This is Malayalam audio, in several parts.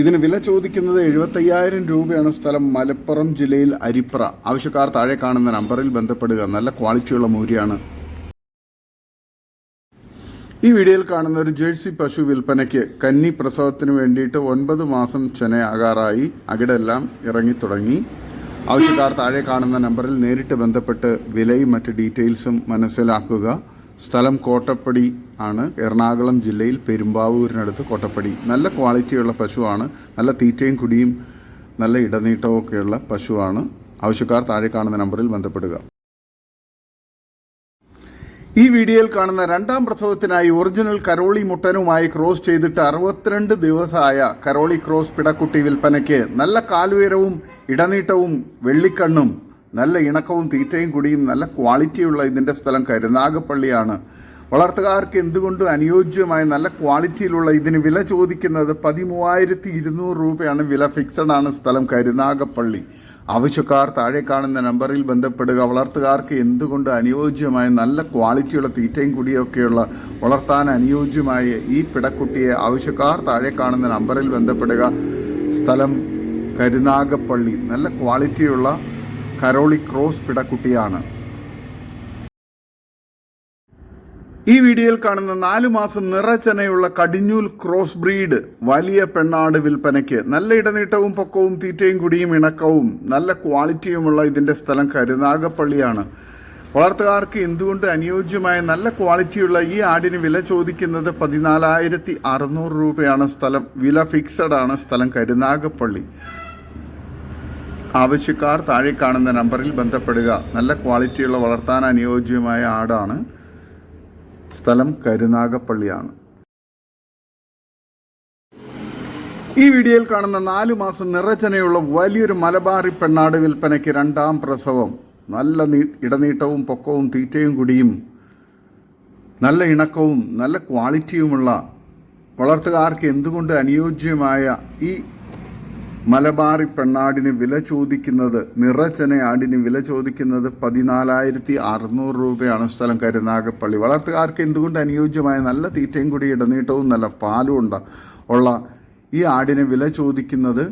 ഇതിന് വില ചോദിക്കുന്നത് എഴുപത്തയ്യായിരം രൂപയാണ് സ്ഥലം മലപ്പുറം ജില്ലയിൽ അരിപ്ര. ആവശ്യക്കാർ താഴെ കാണുന്ന നമ്പറിൽ ബന്ധപ്പെടുക. നല്ല ക്വാളിറ്റിയുള്ള മൂരിയാണ്. ഈ വീഡിയോയിൽ കാണുന്ന ഒരു ജേഴ്സി പശു വിൽപ്പനയ്ക്ക് കന്നി പ്രസവത്തിന് വേണ്ടിയിട്ട് ഒൻപത് മാസം ചെനയാകാറായി. അകിടെല്ലാം ഇറങ്ങി തുടങ്ങി ആവശ്യക്കാർ താഴെ കാണുന്ന നമ്പറിൽ നേരിട്ട് ബന്ധപ്പെട്ട് വിലയും മറ്റ് ഡീറ്റെയിൽസും മനസ്സിലാക്കുക. സ്ഥലം കോട്ടപ്പടി ആണ് എറണാകുളം ജില്ലയിൽ പെരുമ്പാവൂരിനടുത്ത് കൊട്ടപ്പടി. നല്ല ക്വാളിറ്റിയുള്ള പശുവാണ്. നല്ല തീറ്റയും കുടിയും നല്ല ഇടനീട്ടവും ഒക്കെയുള്ള പശുവാണ്. ആവശ്യക്കാർ താഴെ കാണുന്ന നമ്പറിൽ ബന്ധപ്പെടുക. ഈ വീഡിയോയിൽ കാണുന്ന രണ്ടാം പ്രസവത്തിനായി ഒറിജിനൽ കരോളി മുട്ടനുമായി ക്രോസ് ചെയ്തിട്ട് അറുപത്തിരണ്ട് ദിവസമായ കരോളി ക്രോസ് പിടക്കുട്ടി വിൽപ്പനയ്ക്ക് നല്ല കാലുയരവും ഇടനീട്ടവും വെള്ളിക്കണ്ണും നല്ല ഇണക്കവും തീറ്റയും കുടിയും നല്ല ക്വാളിറ്റിയുള്ള ഇതിന്റെ സ്ഥലം കരുനാഗപ്പള്ളിയാണ്. വളർത്തുകാർക്ക് എന്തുകൊണ്ടും അനുയോജ്യമായ നല്ല ക്വാളിറ്റിയിലുള്ള ഇതിന് വില ചോദിക്കുന്നത് പതിമൂവായിരത്തി ഇരുന്നൂറ് രൂപയാണ്. വില ഫിക്സഡ് ആണ് സ്ഥലം. കരുനാഗപ്പള്ളി. ആവശ്യക്കാർ താഴെ കാണുന്ന നമ്പറിൽ ബന്ധപ്പെടുക. വളർത്തുകാർക്ക് എന്തുകൊണ്ട് അനുയോജ്യമായ നല്ല ക്വാളിറ്റിയുള്ള തീറ്റയും കുടിയൊക്കെയുള്ള വളർത്താൻ അനുയോജ്യമായ ഈ പിടക്കുട്ടിയെ ആവശ്യക്കാർ താഴെ കാണുന്ന നമ്പറിൽ ബന്ധപ്പെടുക. സ്ഥലം കരുനാഗപ്പള്ളി. നല്ല ക്വാളിറ്റിയുള്ള കരോളി ക്രോസ് പിടക്കുട്ടിയാണ്. ഈ വീഡിയോയിൽ കാണുന്ന നാലു മാസം നിറച്ചനയുള്ള കടിഞ്ഞൂൽ ക്രോസ് ബ്രീഡ് വലിയ പെണ്ണാട് വിൽപ്പനയ്ക്ക് നല്ല ഇടനീട്ടവും പൊക്കവും തീറ്റയും കുടിയും ഇണക്കവും നല്ല ക്വാളിറ്റിയുമുള്ള ഇതിന്റെ സ്ഥലം കരുനാഗപ്പള്ളിയാണ് വളർത്തുകാർക്ക് എന്തുകൊണ്ട് അനുയോജ്യമായ നല്ല ക്വാളിറ്റിയുള്ള ഈ ആടിന് വില ചോദിക്കുന്നത് പതിനാലായിരത്തി അറുന്നൂറ് രൂപയാണ് സ്ഥലം. വില ഫിക്സഡ് ആണ് സ്ഥലം കരുനാഗപ്പള്ളി ആവശ്യക്കാർ താഴെ കാണുന്ന നമ്പറിൽ ബന്ധപ്പെടുക. നല്ല ക്വാളിറ്റിയുള്ള വളർത്താൻ അനുയോജ്യമായ ആടാണ്. സ്ഥലം കരുനാഗപ്പള്ളിയാണ്. ഈ വീഡിയോയിൽ കാണുന്ന നാലു മാസം നിറചനയുള്ള വലിയൊരു മലബാറി പെണ്ണാട് വിൽപ്പനയ്ക്ക് രണ്ടാം പ്രസവം. നല്ല ഇടനീട്ടവും പൊക്കവും തീറ്റയും കുടിയും നല്ല ഇണക്കവും നല്ല ക്വാളിറ്റിയുമുള്ള വളർത്തുകാർക്ക് എന്തുകൊണ്ട് അനുയോജ്യമായ ഈ മലബാറി പെണ്ണാടിന് വില ചോദിക്കുന്നത് നിറച്ചന ആടിന് വില ചോദിക്കുന്നത് പതിനാലായിരത്തി അറുന്നൂറ് രൂപയാണ് സ്ഥലം. കരുനാഗപ്പള്ളി വളർത്തുകാർക്ക് എന്തുകൊണ്ട് അനുയോജ്യമായ നല്ല തീറ്റയും കൂടി ഇടനീട്ടവും നല്ല പാലും ഉണ്ട്? ഉള്ള ഈ ആടിന് വില ചോദിക്കുന്നത്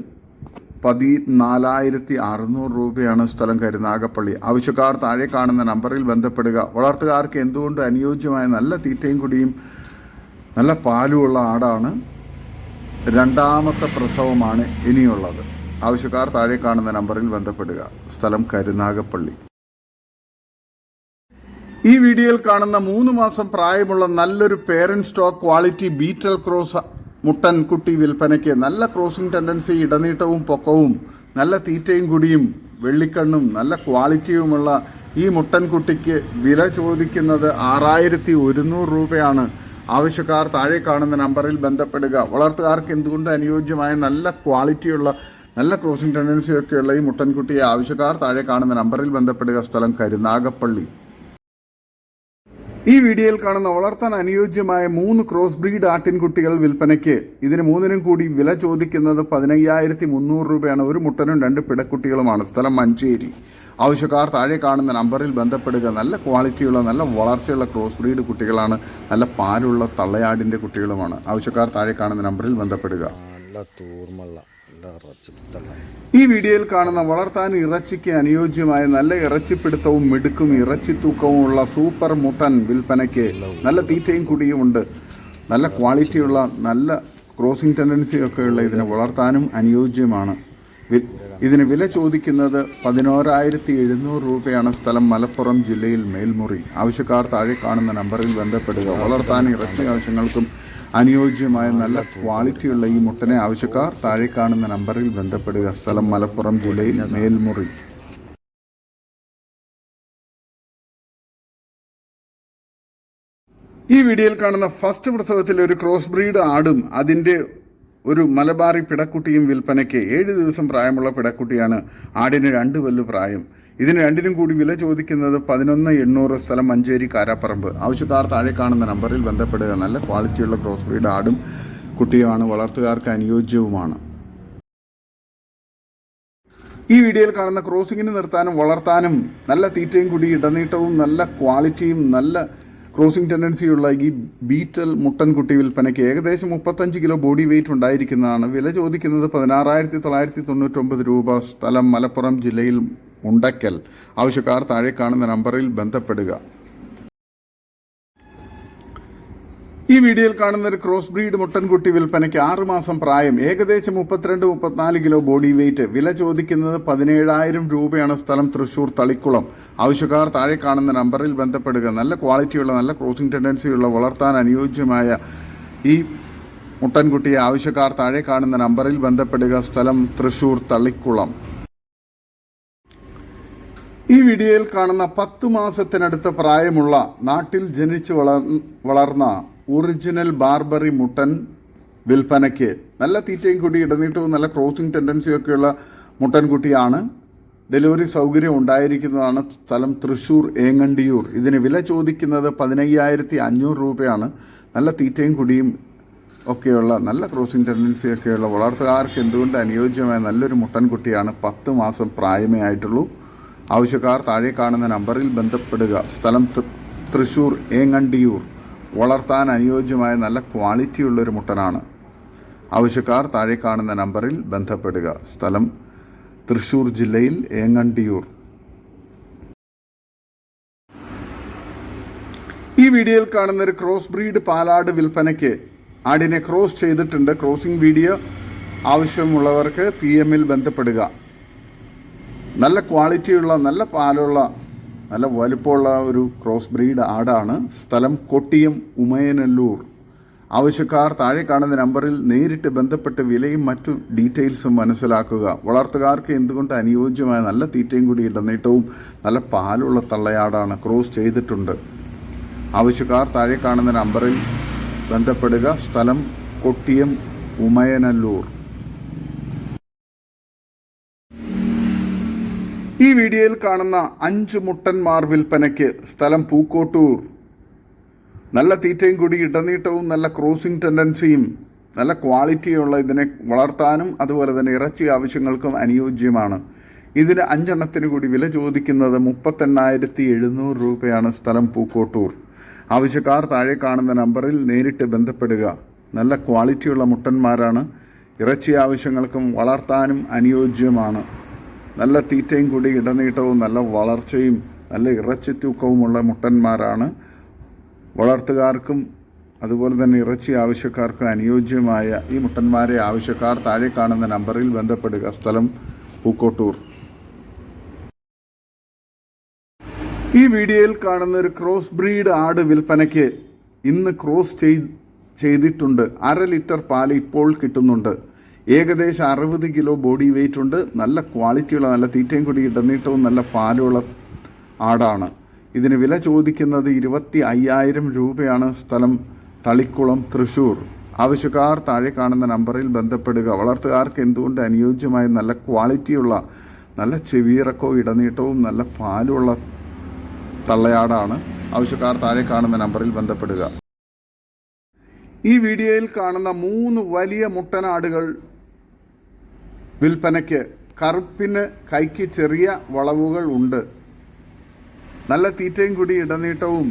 പതിനാലായിരത്തി അറുന്നൂറ് രൂപയാണ് സ്ഥലം കരുനാഗപ്പള്ളി. ആവശ്യക്കാർ താഴെ കാണുന്ന നമ്പറിൽ ബന്ധപ്പെടുക. വളർത്തുകാർക്ക് എന്തുകൊണ്ട് അനുയോജ്യമായ നല്ല തീറ്റയും കുടിയും നല്ല പാലുമുള്ള ആടാണ് രണ്ടാമത്തെ പ്രസവമാണ് ഇനിയുള്ളത്. ആവശ്യക്കാർ താഴെ കാണുന്ന നമ്പറിൽ ബന്ധപ്പെടുക. സ്ഥലം കരുനാഗപ്പള്ളി. ഈ വീഡിയോയിൽ കാണുന്ന മൂന്ന് മാസം പ്രായമുള്ള നല്ലൊരു parent stock quality Beetal cross മുട്ടൻ കുട്ടി വിൽപ്പനയ്ക്ക് നല്ല ക്രോസിംഗ് ടെൻഡൻസി ഇടനീട്ടവും പൊക്കവും നല്ല തീറ്റയും കുടിയും വെള്ളിക്കണ്ണും നല്ല ക്വാളിറ്റിയുമുള്ള ഈ മുട്ടൻ കുട്ടിക്ക് വില ചോദിക്കുന്നത് ആറായിരത്തി ഒരുന്നൂറ് രൂപയാണ്. ആവശ്യക്കാർ താഴെ കാണുന്ന നമ്പറിൽ ബന്ധപ്പെടുക. വളർത്തുകാർക്ക് എന്തുകൊണ്ട് അനുയോജ്യമായ നല്ല ക്വാളിറ്റിയുള്ള നല്ല ക്രോസിംഗ് ടെൻഡൻസി ഒക്കെയുള്ള ഈ മുട്ടൻകുട്ടിയെ ആവശ്യക്കാർ താഴെ കാണുന്ന നമ്പറിൽ ബന്ധപ്പെടുക സ്ഥലം കരുനാഗപ്പള്ളി. ഈ വീഡിയോയിൽ കാണുന്ന വളർത്താൻ അനുയോജ്യമായ മൂന്ന് ക്രോസ് ബ്രീഡ് ആട്ടിൻകുട്ടികൾ വിൽപ്പനയ്ക്ക് ഇതിന് മൂന്നിനും കൂടി വില ചോദിക്കുന്നത് പതിനയ്യായിരത്തി മുന്നൂറ് രൂപയാണ്. ഒരു മുട്ടനും രണ്ട് പിടക്കുട്ടികളുമാണ്. സ്ഥലം മഞ്ചേരി. ആവശ്യക്കാർ താഴെ കാണുന്ന നമ്പറിൽ ബന്ധപ്പെടുക. നല്ല ക്വാളിറ്റിയുള്ള നല്ല വളർച്ചയുള്ള ക്രോസ് ബ്രീഡ് കുട്ടികളാണ്. നല്ല പാലുള്ള തള്ളയാടിന്റെ കുട്ടികളുമാണ്. ആവശ്യക്കാർ താഴെ കാണുന്ന നമ്പറിൽ ബന്ധപ്പെടുക. നല്ല തൂർമുള്ള ഈ വീഡിയോയിൽ കാണുന്ന വളർത്താൻ ഇറച്ചിക്ക് അനുയോജ്യമായ നല്ല ഇറച്ചിപ്പിടുത്തവും മിടുക്കും ഇറച്ചി തൂക്കവുമുള്ള സൂപ്പർ മുട്ടൻ വിൽപ്പനയ്ക്ക് നല്ല തീറ്റയും കുടിയും ഉണ്ട്. നല്ല ക്വാളിറ്റിയുള്ള നല്ല ക്രോസിംഗ് ടെൻഡൻസി ഒക്കെയുള്ള ഇതിനെ വളർത്താനും അനുയോജ്യമാണ്. ഇതിന് വില ചോദിക്കുന്നത് പതിനോരായിരത്തി എഴുന്നൂറ് രൂപയാണ് സ്ഥലം മലപ്പുറം ജില്ലയിൽ മേൽമുറി. ആവശ്യക്കാർ താഴെ കാണുന്ന നമ്പറിൽ ബന്ധപ്പെടുക. വളർത്താൻ ഇറച്ചി ആവശ്യങ്ങൾക്കും അനുയോജ്യമായ നല്ല ക്വാളിറ്റിയുള്ള ഈ മുട്ടനെ ആവശ്യക്കാർ താഴെ കാണുന്ന നമ്പറിൽ ബന്ധപ്പെടുക. സ്ഥലം മലപ്പുറം ജില്ലയിൽ മേൽമുറി. ഈ വീഡിയോയിൽ കാണുന്ന ഫസ്റ്റ് പ്രസവത്തിൽ ഒരു ക്രോസ് ബ്രീഡ് ആടും അതിന്റെ ഒരു മലബാറി പിടക്കുട്ടിയും വിൽപ്പനയ്ക്ക് ഏഴ് ദിവസം പ്രായമുള്ള പിടക്കുട്ടിയാണ് ആടിന് രണ്ട് വല്ലു പ്രായം. ഇതിന് രണ്ടിനും കൂടി വില ചോദിക്കുന്നത് പതിനൊന്ന് എണ്ണൂറ് സ്ഥലം മഞ്ചേരി കാരാപ്പറമ്പ്. ആവശ്യക്കാർ താഴെ കാണുന്ന നമ്പറിൽ ബന്ധപ്പെടുക. നല്ല ക്വാളിറ്റിയുള്ള ക്രോസ് ബ്രീഡ് ആടും കുട്ടിയുമാണ്. വളർത്തുകാർക്ക് അനുയോജ്യവുമാണ്. ഈ വീഡിയോയിൽ കാണുന്ന ക്രോസിങ്ങിന് നിർത്താനും വളർത്താനും നല്ല തീറ്റയും കൂടി ഇടനീട്ടവും നല്ല ക്വാളിറ്റിയും നല്ല ക്രോസിംഗ് ടെൻഡൻസിയുള്ള ഈ ബീറ്റൽ മുട്ടൻകുട്ടി വിൽപ്പനയ്ക്ക് ഏകദേശം മുപ്പത്തഞ്ച് കിലോ ബോഡി വെയിറ്റ് ഉണ്ടായിരിക്കുന്നതാണ് വില ചോദിക്കുന്നത് പതിനാറായിരത്തി തൊള്ളായിരത്തി തൊണ്ണൂറ്റൊമ്പത് രൂപ. സ്ഥലം മലപ്പുറം ജില്ലയിൽ ഉണ്ടക്കൽ ആവശ്യക്കാർ താഴെ കാണുന്ന നമ്പറിൽ ബന്ധപ്പെടുക. ഈ വീഡിയോയിൽ കാണുന്ന ഒരു ക്രോസ് ബ്രീഡ് മുട്ടൻകുട്ടി വിൽപ്പനയ്ക്ക് ആറ് മാസം പ്രായം. ഏകദേശം മുപ്പത്തിരണ്ട് മുപ്പത്തിനാല് കിലോ ബോഡി വെയിറ്റ് വില ചോദിക്കുന്നത് പതിനേഴായിരം രൂപയാണ് സ്ഥലം തൃശൂർ തളിക്കുളം. ആവശ്യക്കാർ താഴെ കാണുന്ന നമ്പറിൽ ബന്ധപ്പെടുക. നല്ല ക്വാളിറ്റിയുള്ള നല്ല ക്രോസിംഗ് ടെൻഡൻസിയുള്ള വളർത്താൻ അനുയോജ്യമായ ഈ മുട്ടൻകുട്ടിയെ ആവശ്യക്കാർ താഴെ കാണുന്ന നമ്പറിൽ ബന്ധപ്പെടുക. സ്ഥലം തൃശൂർ തളിക്കുളം. ഈ വീഡിയോയിൽ കാണുന്ന പത്ത് മാസത്തിനടുത്ത് പ്രായമുള്ള നാട്ടിൽ ജനിച്ചു വളർന്ന ഒറിജിനൽ ബാർബറി മുട്ടൻ വിൽപ്പനയ്ക്ക് നല്ല തീറ്റയും കൂടി ഇടനീട്ടവും നല്ല ക്രോസിംഗ് ടെൻഡൻസിയൊക്കെയുള്ള മുട്ടൻകുട്ടിയാണ് ഡെലിവറി സൗകര്യം ഉണ്ടായിരിക്കുന്നതാണ് സ്ഥലം തൃശ്ശൂർ ഏങ്ങണ്ടിയൂർ. ഇതിന് വില ചോദിക്കുന്നത് പതിനയ്യായിരത്തി അഞ്ഞൂറ് രൂപയാണ്. നല്ല തീറ്റയും കുടിയും ഒക്കെയുള്ള നല്ല ക്രോസിംഗ് ടെൻഡൻസിയൊക്കെയുള്ള വളർത്തുകാർക്ക് എന്തുകൊണ്ട് അനുയോജ്യമായ നല്ലൊരു മുട്ടൻകുട്ടിയാണ് പത്ത് മാസം പ്രായമേ ആയിട്ടുള്ളൂ. ആവശ്യക്കാർ താഴെ കാണുന്ന നമ്പറിൽ ബന്ധപ്പെടുക. സ്ഥലം തൃശ്ശൂർ ഏങ്ങണ്ടിയൂർ. വളർത്താൻ അനുയോജ്യമായ നല്ല ക്വാളിറ്റിയുള്ളൊരു മുട്ടനാണ്. ആവശ്യക്കാർ താഴെ കാണുന്ന നമ്പറിൽ ബന്ധപ്പെടുക. സ്ഥലം തൃശ്ശൂർ ജില്ലയിൽ ഏങ്ങണ്ടിയൂർ. ഈ വീഡിയോയിൽ കാണുന്ന ഒരു ക്രോസ് ബ്രീഡ് പാലാട് വിൽപ്പനയ്ക്ക് ആടിനെ ക്രോസ് ചെയ്തിട്ടുണ്ട്. ക്രോസിംഗ് വീഡിയോ ആവശ്യമുള്ളവർക്ക് പി എമ്മിൽ ബന്ധപ്പെടുക. നല്ല ക്വാളിറ്റിയുള്ള നല്ല പാലുള്ള നല്ല വലുപ്പമുള്ള ഒരു ക്രോസ് ബ്രീഡ് ആടാണ്. സ്ഥലം കൊട്ടിയം ഉമയനല്ലൂർ. ആവശ്യക്കാർ താഴെ കാണുന്ന നമ്പറിൽ നേരിട്ട് ബന്ധപ്പെട്ട് വിലയും മറ്റു ഡീറ്റെയിൽസും മനസ്സിലാക്കുക. വളർത്തുകാർക്ക് എന്തുകൊണ്ട് അനുയോജ്യമായ നല്ല തീറ്റയും കൂടി ഇടനീട്ടവും നല്ല പാലുള്ള തള്ളയാടാണ് ക്രോസ് ചെയ്തിട്ടുണ്ട്. ആവശ്യക്കാർ താഴെ കാണുന്ന നമ്പറിൽ ബന്ധപ്പെടുക. സ്ഥലം കൊട്ടിയം ഉമയനല്ലൂർ. ഈ വീഡിയോയിൽ കാണുന്ന അഞ്ച് മുട്ടന്മാർ വിൽപ്പനയ്ക്ക് സ്ഥലം പൂക്കോട്ടൂർ. നല്ല തീറ്റയും കൂടി ഇടനീട്ടവും നല്ല ക്രോസിംഗ് ടെൻഡൻസിയും നല്ല ക്വാളിറ്റിയുള്ള ഇതിനെ വളർത്താനും അതുപോലെ തന്നെ ഇറച്ചി ആവശ്യങ്ങൾക്കും അനുയോജ്യമാണ്. ഇതിന് അഞ്ചെണ്ണത്തിന് കൂടി വില ചോദിക്കുന്നത് മുപ്പത്തെണ്ണായിരത്തി എഴുന്നൂറ് രൂപയാണ് സ്ഥലം പൂക്കോട്ടൂർ. ആവശ്യക്കാർ താഴെ കാണുന്ന നമ്പറിൽ നേരിട്ട് ബന്ധപ്പെടുക. നല്ല ക്വാളിറ്റിയുള്ള മുട്ടന്മാരാണ്. ഇറച്ചി ആവശ്യങ്ങൾക്കും വളർത്താനും അനുയോജ്യമാണ്. നല്ല തീറ്റയും കൂടി ഇടനീട്ടവും നല്ല വളർച്ചയും നല്ല ഇറച്ചി തൂക്കവുമുള്ള മുട്ടന്മാരാണ്. വളർത്തുകാർക്കും അതുപോലെ തന്നെ ഇറച്ചി ആവശ്യക്കാർക്കും അനുയോജ്യമായ ഈ മുട്ടന്മാരെ ആവശ്യക്കാർ താഴെ കാണുന്ന നമ്പറിൽ ബന്ധപ്പെടുക. സ്ഥലം പൂക്കോട്ടൂർ. ഈ വീഡിയോയിൽ കാണുന്ന ഒരു ക്രോസ് ബ്രീഡ് ആട് വിൽപ്പനയ്ക്ക് ഇന്ന് ക്രോസ് ചെയ് ചെയ്തിട്ടുണ്ട്. അര ലിറ്റർ പാൽ ഇപ്പോൾ കിട്ടുന്നുണ്ട്. ഏകദേശം അറുപത് കിലോ ബോഡി വെയിറ്റ് ഉണ്ട്. നല്ല ക്വാളിറ്റിയുള്ള നല്ല തീറ്റയും കൂടി ഇടനീട്ടവും നല്ല പാലുള്ള ആടാണ്. ഇതിന് വില ചോദിക്കുന്നത് ഇരുപത്തി അയ്യായിരം രൂപയാണ്. സ്ഥലം തളിക്കുളം തൃശൂർ. ആവശ്യക്കാർ താഴെ കാണുന്ന നമ്പറിൽ ബന്ധപ്പെടുക. വളർത്തുകാർക്ക് എന്തുകൊണ്ട് അനുയോജ്യമായ നല്ല ക്വാളിറ്റിയുള്ള നല്ല ചെവിയിറക്കവും ഇടനീട്ടവും നല്ല പാലുള്ള തള്ളയാടാണ്. ആവശ്യക്കാർ താഴെ കാണുന്ന നമ്പറിൽ ബന്ധപ്പെടുക. ഈ വീഡിയോയിൽ കാണുന്ന മൂന്ന് വലിയ മുട്ടനാടുകൾ വിൽപ്പനയ്ക്ക് കറുപ്പിന് കൈക്ക് ചെറിയ വളവുകൾ ഉണ്ട്. നല്ല തീറ്റയും കൂടി ഇടനീട്ടവും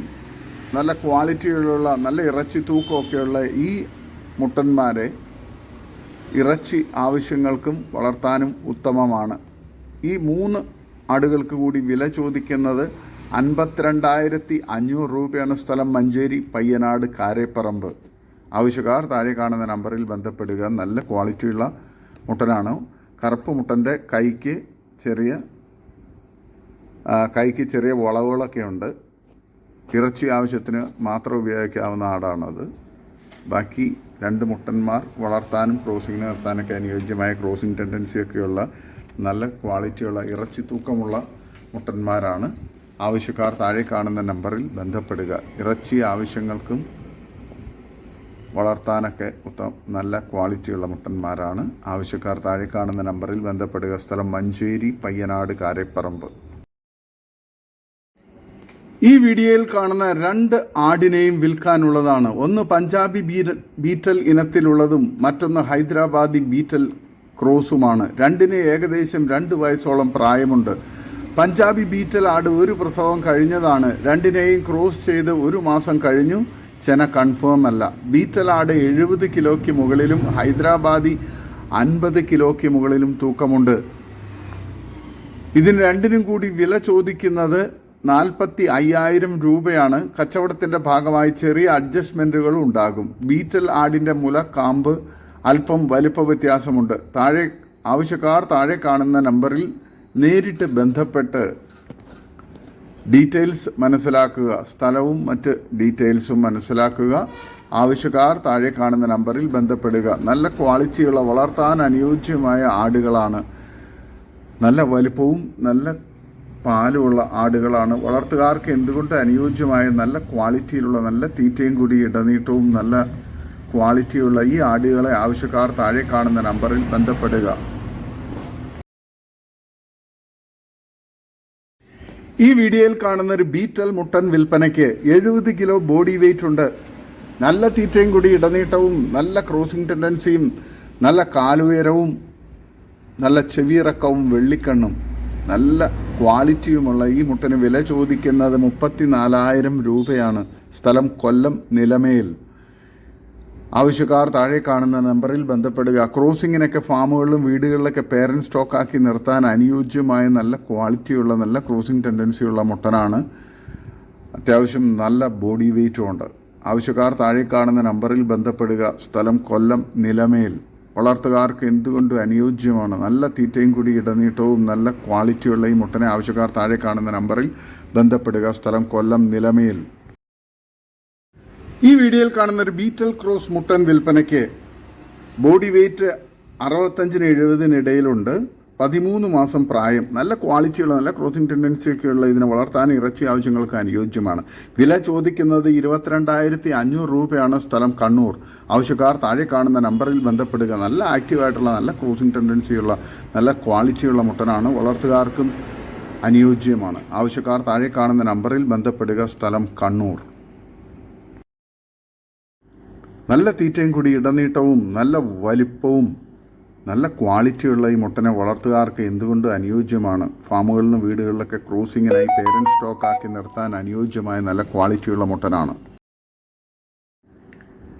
നല്ല ക്വാളിറ്റിയുള്ള നല്ല ഇറച്ചി തൂക്കമൊക്കെയുള്ള ഈ മുട്ടന്മാരെ ഇറച്ചി ആവശ്യങ്ങൾക്കും വളർത്താനും ഉത്തമമാണ്. ഈ മൂന്ന് ആടുകൾക്ക് കൂടി വില ചോദിക്കുന്നത് അൻപത്തിരണ്ടായിരത്തി അഞ്ഞൂറ് രൂപയാണ് സ്ഥലം മഞ്ചേരി പയ്യനാട് കാരേപ്പറമ്പ്. ആവശ്യക്കാർ താഴെ കാണുന്ന നമ്പറിൽ ബന്ധപ്പെടുക. നല്ല ക്വാളിറ്റിയുള്ള മുട്ടനാണ്. കറുപ്പ് മുട്ടന്റെ കൈക്ക് ചെറിയ കൈക്ക് ചെറിയ വളവുകളൊക്കെ ഉണ്ട്. ഇറച്ചി ആവശ്യത്തിന് മാത്രം ഉപയോഗിക്കാവുന്ന ആടാണത്. ബാക്കി രണ്ട് മുട്ടന്മാർ വളർത്താനും ക്രോസിങ്ങിന് നിർത്താനൊക്കെ അനുയോജ്യമായ ക്രോസിംഗ് ടെൻഡൻസിയൊക്കെയുള്ള നല്ല ക്വാളിറ്റിയുള്ള ഇറച്ചി തൂക്കമുള്ള മുട്ടന്മാരാണ്. ആവശ്യക്കാർ താഴെ കാണുന്ന നമ്പറിൽ ബന്ധപ്പെടുക. ഇറച്ചി ആവശ്യങ്ങൾക്കും വളർത്താനൊക്കെ ഉത്തമ നല്ല ക്വാളിറ്റിയുള്ള മുട്ടന്മാരാണ്. ആവശ്യക്കാർ താഴെ കാണുന്ന നമ്പറിൽ ബന്ധപ്പെടുക. സ്ഥലം മഞ്ചേരി പയ്യനാട് കാരപ്പറമ്പ്. ഈ വീഡിയോയിൽ കാണുന്ന രണ്ട് ആടിനെയും വിൽക്കാനുള്ളതാണ്. ഒന്ന് പഞ്ചാബി ബീറ്റൽ ഇനത്തിലുള്ളതും മറ്റൊന്ന് ഹൈദരാബാദി ബീറ്റൽ ക്രോസുമാണ്. രണ്ടിന് ഏകദേശം രണ്ട് വയസ്സോളം പ്രായമുണ്ട്. പഞ്ചാബി ബീറ്റൽ ആട് ഒരു പ്രസവം കഴിഞ്ഞതാണ്. രണ്ടിനെയും ക്രോസ് ചെയ്ത് ഒരു മാസം കഴിഞ്ഞു. ചെന കൺഫേം അല്ല. ബീറ്റലാട് എഴുപത് കിലോയ്ക്ക് മുകളിലും ഹൈദരാബാദി അൻപത് കിലോയ്ക്ക് മുകളിലും തൂക്കമുണ്ട്. ഇതിന് രണ്ടിനും കൂടി വില ചോദിക്കുന്നത് നാൽപ്പത്തി അയ്യായിരം രൂപയാണ്. കച്ചവടത്തിന്റെ ഭാഗമായി ചെറിയ അഡ്ജസ്റ്റ്മെന്റുകൾ ഉണ്ടാകും. ബീറ്റൽ ആടിന്റെ മുല കാമ്പ് അല്പം വലിപ്പ വ്യത്യാസമുണ്ട്. താഴെ ആവശ്യക്കാർ താഴെ കാണുന്ന നമ്പറിൽ നേരിട്ട് ബന്ധപ്പെട്ട് ഡീറ്റെയിൽസ് മനസ്സിലാക്കുക. സ്ഥലവും മറ്റ് ഡീറ്റെയിൽസും മനസ്സിലാക്കുക. ആവശ്യക്കാർ താഴെ കാണുന്ന നമ്പറിൽ ബന്ധപ്പെടുക. നല്ല ക്വാളിറ്റിയുള്ള വളർത്താൻ അനുയോജ്യമായ ആടുകളാണ്. നല്ല വലുപ്പവും നല്ല പാലുമുള്ള ആടുകളാണ്. വളർത്തുകാർക്ക് എന്തുകൊണ്ട് അനുയോജ്യമായ നല്ല ക്വാളിറ്റിയിലുള്ള നല്ല തീറ്റയും കൂടി ഇടനീട്ടവും നല്ല ക്വാളിറ്റിയുള്ള ഈ ആടുകളെ ആവശ്യക്കാർ താഴെ കാണുന്ന നമ്പറിൽ ബന്ധപ്പെടുക. ഈ വീഡിയോയിൽ കാണുന്ന ഒരു ബീറ്റൽ മുട്ടൻ വിൽപ്പനയ്ക്ക് എഴുപത് കിലോ ബോഡി വെയിറ്റ് ഉണ്ട്. നല്ല തീറ്റയും കൂടി ഇടനീട്ടവും നല്ല ക്രോസിംഗ് ടെൻഡൻസിയും നല്ല കാലുയരവും നല്ല ചെവിയിറക്കവും വെള്ളിക്കണ്ണും നല്ല ക്വാളിറ്റിയുമുള്ള ഈ മുട്ടന് വില ചോദിക്കുന്നത് മുപ്പത്തി നാലായിരം രൂപയാണ്. സ്ഥലം കൊല്ലം നിലമേൽ. ആവശ്യക്കാർ താഴെ കാണുന്ന നമ്പറിൽ ബന്ധപ്പെടുക. ക്രോസിങ്ങിനൊക്കെ ഫാമുകളിലും വീടുകളിലൊക്കെ പേരന്റ് സ്റ്റോക്കാക്കി നിർത്താൻ അനുയോജ്യമായ നല്ല ക്വാളിറ്റിയുള്ള നല്ല ക്രോസിംഗ് ടെൻഡൻസിയുള്ള മുട്ടനാണ്. അത്യാവശ്യം നല്ല ബോഡി വെയിറ്റും ഉണ്ട്. ആവശ്യക്കാർ താഴെ കാണുന്ന നമ്പറിൽ ബന്ധപ്പെടുക. സ്ഥലം കൊല്ലം നിലമേൽ. വളർത്തുകാർക്ക് എന്തുകൊണ്ടും അനുയോജ്യമാണ്? നല്ല തീറ്റയും കൂടി ഇടനീട്ടവും നല്ല ക്വാളിറ്റിയുള്ള ഈ മുട്ടനെ ആവശ്യക്കാർ താഴെ കാണുന്ന നമ്പറിൽ ബന്ധപ്പെടുക. സ്ഥലം കൊല്ലം നിലമേൽ. ഈ വീഡിയോയിൽ കാണുന്ന ഒരു ബീറ്റൽ ക്രോസ് മുട്ടൻ വിൽപ്പനയ്ക്ക് ബോഡി വെയ്റ്റ് അറുപത്തഞ്ചിന് എഴുപതിന് ഇടയിലുണ്ട്. പതിമൂന്ന് മാസം പ്രായം. നല്ല ക്വാളിറ്റിയുള്ള നല്ല ക്രോസിംഗ് ടെൻഡൻസിയൊക്കെയുള്ള ഇതിനെ വളർത്താൻ ഇറച്ചി ആവശ്യങ്ങൾക്ക് അനുയോജ്യമാണ്. വില ചോദിക്കുന്നത് ഇരുപത്തിരണ്ടായിരത്തി അഞ്ഞൂറ് രൂപയാണ് സ്ഥലം കണ്ണൂർ. ആവശ്യക്കാർ താഴെ കാണുന്ന നമ്പറിൽ ബന്ധപ്പെടുക. നല്ല ആക്റ്റീവായിട്ടുള്ള നല്ല ക്രോസിംഗ് ടെൻഡൻസിയുള്ള നല്ല ക്വാളിറ്റിയുള്ള മുട്ടനാണ് വളർത്തുകാർക്കും അനുയോജ്യമാണ്. ആവശ്യക്കാർ താഴെ കാണുന്ന നമ്പറിൽ ബന്ധപ്പെടുക. സ്ഥലം കണ്ണൂർ. നല്ല തീറ്റയും കൂടി ഇടനീട്ടവും നല്ല വലിപ്പവും നല്ല ക്വാളിറ്റിയുള്ള ഈ മുട്ടനെ വളർത്തുകാർക്ക് എന്തുകൊണ്ട് അനുയോജ്യമാണ്? ഫാമുകളിലും വീടുകളിലൊക്കെ ക്രൂസിങ്ങിനായി പേരന്റ് സ്റ്റോക്കാക്കി നിർത്താൻ അനുയോജ്യമായ നല്ല ക്വാളിറ്റിയുള്ള മുട്ടനാണ്.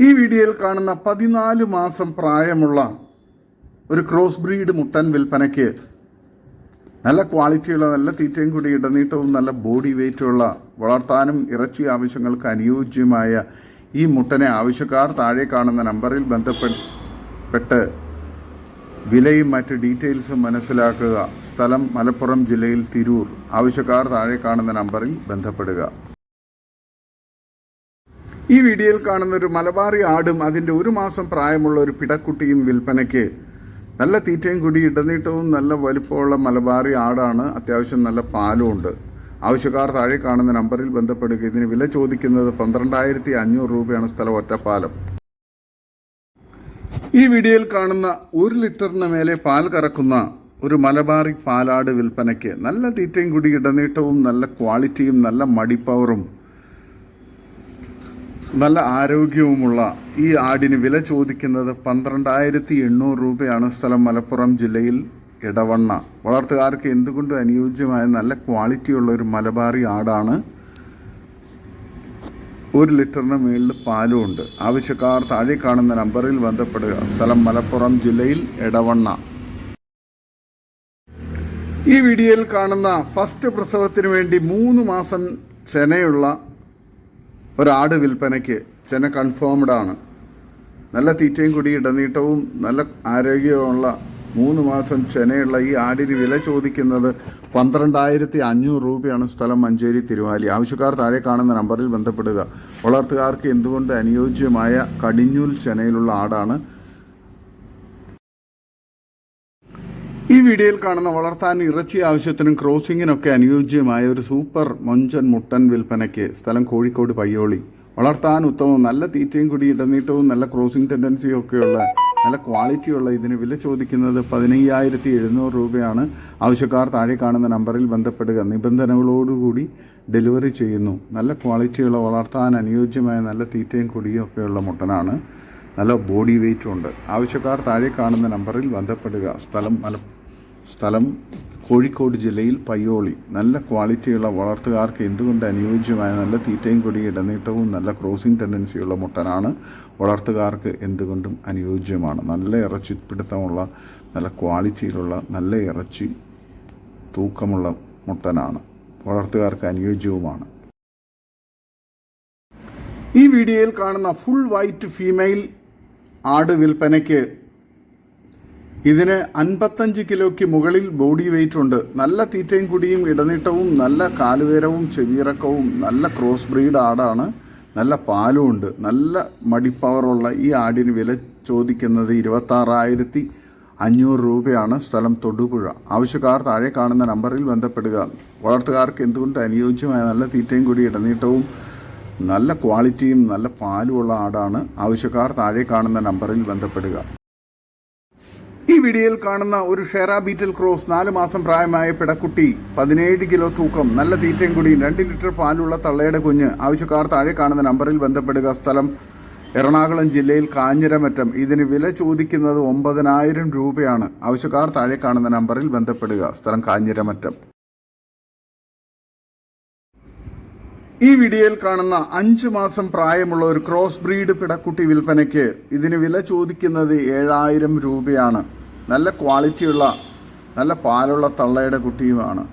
ഈ വീഡിയോയിൽ കാണുന്ന പതിനാല് മാസം പ്രായമുള്ള ഒരു ക്രോസ് ബ്രീഡ് മുട്ടൻ വിൽപ്പനയ്ക്ക് നല്ല ക്വാളിറ്റിയുള്ള നല്ല തീറ്റയും കൂടി ഇടനീട്ടവും നല്ല ബോഡി വെയിറ്റുള്ള വളർത്താനും ഇറച്ചി ആവശ്യങ്ങൾക്ക് അനുയോജ്യമായ ഈ മുട്ടനെ ആവശ്യക്കാർ താഴെ കാണുന്ന നമ്പറിൽ ബന്ധപ്പെട്ട് വിലയും മറ്റ് ഡീറ്റെയിൽസും മനസ്സിലാക്കുക. സ്ഥലം മലപ്പുറം ജില്ലയിൽ തിരൂർ. ആവശ്യക്കാർ താഴെ കാണുന്ന നമ്പറിൽ ബന്ധപ്പെടുക. ഈ വീഡിയോയിൽ കാണുന്ന ഒരു മലബാറി ആടും അതിന്റെ ഒരു മാസം പ്രായമുള്ള ഒരു പിടക്കുട്ടിയും വിൽപ്പനയ്ക്ക് നല്ല തീറ്റയും കുടി ഇടനീട്ടവും നല്ല വലുപ്പമുള്ള മലബാറി ആടാണ്. അത്യാവശ്യം നല്ല പാലും ഉണ്ട് ആവശ്യക്കാർ താഴെ കാണുന്ന നമ്പറിൽ ബന്ധപ്പെടുക. ഇതിന് വില ചോദിക്കുന്നത് പന്ത്രണ്ടായിരത്തി അഞ്ഞൂറ് രൂപയാണ് സ്ഥലം ഒറ്റപ്പാലം. ഈ വീഡിയോയിൽ കാണുന്ന ഒരു ലിറ്ററിന് മേലെ പാൽ കറക്കുന്ന ഒരു മലബാറി പാലാട് വിൽപ്പനയ്ക്ക് നല്ല തീറ്റയും കൂടി ഇടനീട്ടവും നല്ല ക്വാളിറ്റിയും നല്ല മടിപ്പവറും നല്ല ആരോഗ്യവുമുള്ള ഈ ആടിന് വില ചോദിക്കുന്നത് പന്ത്രണ്ടായിരത്തി എണ്ണൂറ് രൂപയാണ് സ്ഥലം മലപ്പുറം ജില്ലയിൽ. ഇടവണ്ണ. വളർത്തുകാർക്ക് എന്തുകൊണ്ടും അനുയോജ്യമായ നല്ല ക്വാളിറ്റിയുള്ള ഒരു മലബാറി ആടാണ്? ഒരു ലിറ്ററിന് മുകളിൽ പാലും ഉണ്ട് ആവശ്യക്കാർ താഴെ കാണുന്ന നമ്പറിൽ ബന്ധപ്പെടുക. സ്ഥലം മലപ്പുറം ജില്ലയിൽ ഇടവണ്ണ. ഈ വീഡിയോയിൽ കാണുന്ന ഫസ്റ്റ് പ്രസവത്തിന് വേണ്ടി മൂന്ന് മാസം ചെനയുള്ള ഒരാട് വിൽപ്പനയ്ക്ക് ചെന കൺഫേംഡ് ആണ്. നല്ല തീറ്റയും കൂടി ഇടനീട്ടവും നല്ല ആരോഗ്യമുള്ള മൂന്ന് മാസം ചെനയുള്ള ഈ ആടിന് വില ചോദിക്കുന്നത് പന്ത്രണ്ടായിരത്തി അഞ്ഞൂറ് രൂപയാണ് സ്ഥലം മഞ്ചേരി തിരുവാലി. ആവശ്യക്കാർ താഴെ കാണുന്ന നമ്പറിൽ ബന്ധപ്പെടുക. വളർത്തുകാർക്ക് എന്തുകൊണ്ട് അനുയോജ്യമായ കടിഞ്ഞൂൽ ചെനയിലുള്ള ആടാണ്? ഈ വീഡിയോയിൽ കാണുന്ന വളർത്താൻ ഇറച്ചി ആവശ്യത്തിനും ക്രോസിങ്ങിനൊക്കെ അനുയോജ്യമായ ഒരു സൂപ്പർ മൊഞ്ചൻ മുട്ടൻ വിൽപ്പനയ്ക്ക് സ്ഥലം കോഴിക്കോട് പയ്യോളി. വളർത്താൻ ഉത്തമവും നല്ല തീറ്റയും കൂടി ഇടനീട്ടവും നല്ല ക്രോസിംഗ് ടെൻഡൻസിയും ഒക്കെയുള്ള നല്ല ക്വാളിറ്റിയുള്ള ഇതിന് വില ചോദിക്കുന്നത് പതിനയ്യായിരത്തി എഴുന്നൂറ് രൂപയാണ്. ആവശ്യക്കാർ താഴെ കാണുന്ന നമ്പറിൽ ബന്ധപ്പെടുക. നിബന്ധനകളോടുകൂടി ഡെലിവറി ചെയ്യുന്നു. നല്ല ക്വാളിറ്റിയുള്ള വളർത്താൻ അനുയോജ്യമായ നല്ല തീറ്റയും കൊടിയും ഒക്കെയുള്ള മുട്ടനാണ്. നല്ല ബോഡി വെയ്റ്റും ഉണ്ട്. ആവശ്യക്കാർ താഴെ കാണുന്ന നമ്പറിൽ ബന്ധപ്പെടുക. സ്ഥലം സ്ഥലം കോഴിക്കോട് ജില്ലയിൽ പയ്യോളി. നല്ല ക്വാളിറ്റിയുള്ള വളർത്തുകാർക്ക് എന്തുകൊണ്ട് അനുയോജ്യമായ നല്ല തീറ്റയും കൊടി ഇടനീട്ടവും നല്ല ക്രോസിംഗ് ടെൻഡൻസിയുള്ള മുട്ടനാണ് വളർത്തുകാർക്ക് എന്തുകൊണ്ടും അനുയോജ്യമാണ്? നല്ല ഇറച്ചി പിടുത്തമുള്ള നല്ല ക്വാളിറ്റിയിലുള്ള നല്ല ഇറച്ചി തൂക്കമുള്ള മുട്ടനാണ്. വളർത്തുകാർക്ക് അനുയോജ്യവുമാണ്. ഈ വീഡിയോയിൽ കാണുന്ന ഫുൾ വൈറ്റ് ഫീമെയിൽ ആട് വിൽപ്പനയ്ക്ക് ഇതിന് അൻപത്തഞ്ച് കിലോയ്ക്ക് മുകളിൽ ബോഡി വെയിറ്റ് ഉണ്ട്. നല്ല തീറ്റയും കുടിയും ഇടനീട്ടവും നല്ല കാലുവേരവും ചെവിയിറക്കവും നല്ല ക്രോസ് ബ്രീഡ് ആടാണ്. നല്ല പാലും ഉണ്ട്. നല്ല മടിപ്പവറുള്ള ഈ ആടിന് വില ചോദിക്കുന്നത് ഇരുപത്താറായിരത്തി അഞ്ഞൂറ് രൂപയാണ് സ്ഥലം തൊടുപുഴ. ആവശ്യക്കാർ താഴെ കാണുന്ന നമ്പറിൽ ബന്ധപ്പെടുക. വളർത്തുകാർക്ക് എന്തുകൊണ്ട് അനുയോജ്യമായ നല്ല തീറ്റയും കൂടി ഇടനീട്ടവും നല്ല ക്വാളിറ്റിയും നല്ല പാലുമുള്ള ആടാണ്? ആവശ്യക്കാർ താഴെ കാണുന്ന നമ്പറിൽ ബന്ധപ്പെടുക. ഈ വീഡിയോയിൽ കാണുന്ന ഒരു ഷെറാ ബീറ്റൽ ക്രോസ് നാല് മാസം പ്രായമായ പിടക്കുട്ടി പതിനേഴ് കിലോ തൂക്കം നല്ല തീറ്റയും കൂടിയും രണ്ട് ലിറ്റർ പാലുള്ള തള്ളയുടെ കുഞ്ഞ്. ആവശ്യക്കാർ താഴെ കാണുന്ന നമ്പറിൽ ബന്ധപ്പെടുക. സ്ഥലം എറണാകുളം ജില്ലയിൽ കാഞ്ഞിരമറ്റം. ഇതിന് വില ചോദിക്കുന്നത് ഒമ്പതിനായിരം രൂപയാണ്. ആവശ്യക്കാർ താഴെ കാണുന്ന നമ്പറിൽ ബന്ധപ്പെടുക. സ്ഥലം കാഞ്ഞിരമറ്റം. ഈ വീഡിയോയിൽ കാണുന്ന അഞ്ചു മാസം പ്രായമുള്ള ഒരു ക്രോസ് ബ്രീഡ് പിടക്കുട്ടി വിൽപ്പനയ്ക്ക് ഇതിന് വില ചോദിക്കുന്നത് ഏഴായിരം രൂപയാണ്. നല്ല ക്വാളിറ്റിയുള്ള നല്ല പാലുള്ള തള്ളയുടെ കുട്ടിയുമാണ്.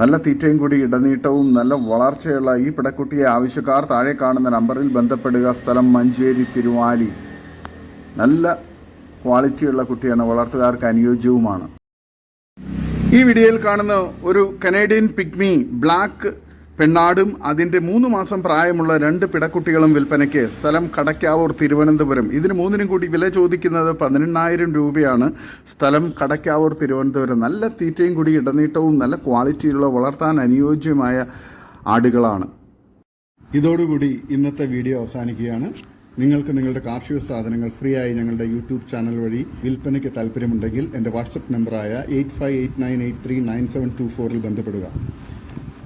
നല്ല തീറ്റയും കൂടി ഇടനീട്ടവും നല്ല വളർച്ചയുള്ള ഈ പിടക്കുട്ടിയെ ആവശ്യക്കാർ താഴെ കാണുന്ന നമ്പറിൽ ബന്ധപ്പെടുക. സ്ഥലം മഞ്ചേരി തിരുവാലി. നല്ല ക്വാളിറ്റിയുള്ള കുട്ടിയാണ് വളർത്തുകാർക്ക് അനുയോജ്യവുമാണ്. ഈ വീഡിയോയിൽ കാണുന്ന ഒരു കനേഡിയൻ പിഗ്മി ബ്ലാക്ക് പെണ്ണാടും അതിന്റെ മൂന്ന് മാസം പ്രായമുള്ള രണ്ട് പിടക്കുട്ടികളും വിൽപ്പനയ്ക്ക് സ്ഥലം കടക്കാവൂർ തിരുവനന്തപുരം. ഇതിന് മൂന്നിനും കൂടി വില ചോദിക്കുന്നത് പതിനെണ്ണായിരം രൂപയാണ്. സ്ഥലം കടക്കാവൂർ തിരുവനന്തപുരം. നല്ല തീറ്റയും കൂടി ഇടനീട്ടവും നല്ല ക്വാളിറ്റിയുള്ള വളർത്താൻ അനുയോജ്യമായ ആടുകളാണ്. ഇതോടുകൂടി ഇന്നത്തെ വീഡിയോ അവസാനിക്കുകയാണ്. നിങ്ങൾക്ക് നിങ്ങളുടെ കാർഷിക സാധനങ്ങൾ ഫ്രീ ആയി ഞങ്ങളുടെ യൂട്യൂബ് ചാനൽ വഴി വിൽപ്പനയ്ക്ക് താല്പര്യമുണ്ടെങ്കിൽ എന്റെ വാട്സപ്പ് നമ്പറായ eight five eight nine eight three nine seven two ഫോറിൽ ബന്ധപ്പെടുക.